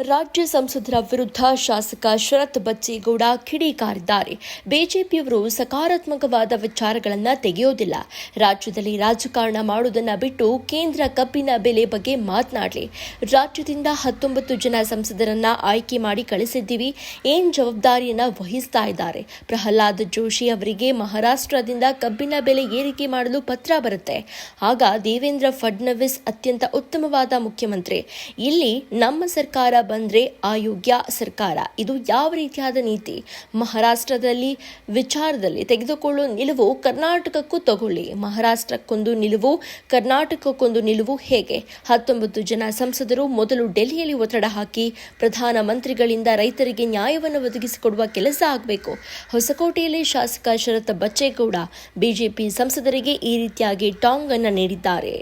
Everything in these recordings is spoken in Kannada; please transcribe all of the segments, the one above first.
ರಾಜ್ಯ ಸಂಸದರ ವಿರುದ್ಧ ಶಾಸಕ ಶರತ್ ಬಚ್ಚೇಗೌಡ ಕಿಡಿಕಾರಿದ್ದಾರೆ ಬಿಜೆಪಿಯವರು ಸಕಾರಾತ್ಮಕವಾದ ವಿಚಾರಗಳನ್ನು ತೆಗೆಯೋದಿಲ್ಲ. ರಾಜ್ಯದಲ್ಲಿ ರಾಜಕಾರಣ ಮಾಡುವುದನ್ನು ಬಿಟ್ಟು ಕೇಂದ್ರ ಕಬ್ಬಿನ ಬೆಲೆ ಬಗ್ಗೆ ಮಾತನಾಡಲಿ. ರಾಜ್ಯದಿಂದ ಹತ್ತೊಂಬತ್ತು ಜನ ಸಂಸದರನ್ನ ಆಯ್ಕೆ ಮಾಡಿ ಕಳಿಸಿದ್ದೀವಿ. ಏನ್ ಜವಾಬ್ದಾರಿಯನ್ನು ವಹಿಸ್ತಾ ಇದ್ದಾರೆ? ಪ್ರಹ್ಲಾದ್ ಜೋಶಿ ಅವರಿಗೆ ಮಹಾರಾಷ್ಟ್ರದಿಂದ ಕಬ್ಬಿನ ಬೆಲೆ ಏರಿಕೆ ಮಾಡಲು ಪತ್ರ ಬರುತ್ತೆ. ಆಗ ದೇವೇಂದ್ರ ಫಡ್ನವಿಸ್ ಅತ್ಯಂತ ಉತ್ತಮವಾದ ಮುಖ್ಯಮಂತ್ರಿ. ಇಲ್ಲಿ ನಮ್ಮ ಸರ್ಕಾರ ಬಂದ್ರೆ ಆಯೋಗ್ಯ ಸರ್ಕಾರ. ಇದು ಯಾವ ರೀತಿಯಾದ ನೀತಿ? ಮಹಾರಾಷ್ಟ್ರದಲ್ಲಿ ವಿಚಾರದಲ್ಲಿ ತೆಗೆದುಕೊಳ್ಳುವ ನಿಲುವು ಕರ್ನಾಟಕಕ್ಕೂ ತಗೊಳ್ಳಿ. ಮಹಾರಾಷ್ಟ್ರಕ್ಕೊಂದು ನಿಲುವು, ಕರ್ನಾಟಕಕ್ಕೊಂದು ನಿಲುವು ಹೇಗೆ? ಹತ್ತೊಂಬತ್ತು ಜನ ಸಂಸದರು ಮೊದಲು ಡೆಲ್ಲಿಯಲ್ಲಿ ಒತ್ತಡ ಹಾಕಿ, ಪ್ರಧಾನಮಂತ್ರಿಗಳಿಂದ ರೈತರಿಗೆ ನ್ಯಾಯವನ್ನು ಒದಗಿಸಿಕೊಡುವ ಕೆಲಸ ಆಗಬೇಕು. ಹೊಸಕೋಟೆಯಲ್ಲಿ ಶಾಸಕ ಶರತ್ ಬಚ್ಚೇಗೌಡ, ಬಿಜೆಪಿ ಸಂಸದರಿಗೆ ಈ ರೀತಿಯಾಗಿ ಟಾಂಗ್ ಅನ್ನು ನೀಡಿದ್ದಾರೆ.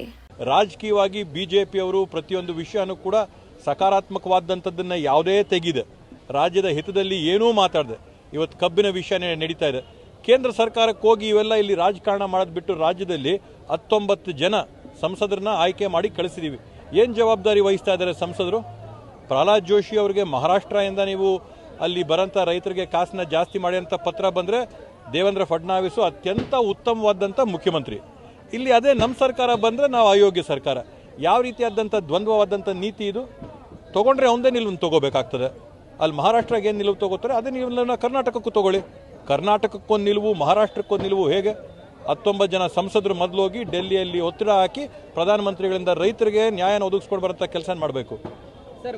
ರಾಜಕೀಯವಾಗಿ ಬಿಜೆಪಿಯವರು ಪ್ರತಿಯೊಂದು ವಿಷಯನೂ ಕೂಡ ಸಕಾರಾತ್ಮಕವಾದಂಥದ್ದನ್ನ ಯಾವುದೇ ತೆಗೆದೆ. ರಾಜ್ಯದ ಹಿತದಲ್ಲಿ ಏನೂ ಮಾತಾಡದೆ. ಇವತ್ತು ಕಬ್ಬಿನ ವಿಷಯನೇ ನಡೀತಾ ಇದೆ. ಕೇಂದ್ರ ಸರ್ಕಾರಕ್ಕೆ ಹೋಗಿ ಇವೆಲ್ಲ ಇಲ್ಲಿ ರಾಜಕಾರಣ ಮಾಡೋದು ಬಿಟ್ಟು ರಾಜ್ಯದಲ್ಲಿ ಹತ್ತೊಂಬತ್ತು ಜನ ಸಂಸದರನ್ನ ಆಯ್ಕೆ ಮಾಡಿ ಕಳಿಸಿದೀವಿ. ಏನು ಜವಾಬ್ದಾರಿ ವಹಿಸ್ತಾ ಇದ್ದಾರೆ ಸಂಸದರು? ಪ್ರಹ್ಲಾದ್ ಜೋಶಿ ಅವರಿಗೆ ಮಹಾರಾಷ್ಟ್ರದಿಂದ ನೀವು ಅಲ್ಲಿ ಬರೋಂಥ ರೈತರಿಗೆ ಕಾಸನ್ನ ಜಾಸ್ತಿ ಮಾಡಿ ಅಂತ ಪತ್ರ ಬಂದರೆ ದೇವೇಂದ್ರ ಫಡ್ನಾವಿಸು ಅತ್ಯಂತ ಉತ್ತಮವಾದಂಥ ಮುಖ್ಯಮಂತ್ರಿ. ಇಲ್ಲಿ ಅದೇ ನಮ್ಮ ಸರ್ಕಾರ ಬಂದರೆ ನಾವು ಅಯೋಗ್ಯ ಸರ್ಕಾರ. ಯಾವ ರೀತಿಯಾದಂಥ ದ್ವಂದ್ವವಾದಂಥ ನೀತಿ ಇದು? ತಗೊಂಡ್ರೆ ಒಂದೇ ನಿಲುವನ್ನು ತಗೋಬೇಕಾಗ್ತದೆ. ಅಲ್ಲಿ ಮಹಾರಾಷ್ಟ್ರಕ್ಕೆ ಏನು ನಿಲುವು ತಗೋತಾರೆ? ಅದೇ ನಿಲುವನ್ನು ಕರ್ನಾಟಕಕ್ಕೂ ತಗೊಳ್ಳಿ. ಕರ್ನಾಟಕಕ್ಕೊಂದು ನಿಲುವು, ಮಹಾರಾಷ್ಟ್ರಕ್ಕೊಂದು ನಿಲುವು ಹೇಗೆ? ಹತ್ತೊಂಬತ್ತು ಜನ ಸಂಸದರು ಮೊದಲು ಹೋಗಿ ಡೆಲ್ಲಿಯಲ್ಲಿ ಒತ್ತಡ ಹಾಕಿ ಪ್ರಧಾನಮಂತ್ರಿಗಳಿಂದ ರೈತರಿಗೆ ನ್ಯಾಯನ ಒದಗಿಸ್ಕೊಂಡು ಬರೋಂಥ ಕೆಲಸ ಮಾಡಬೇಕು.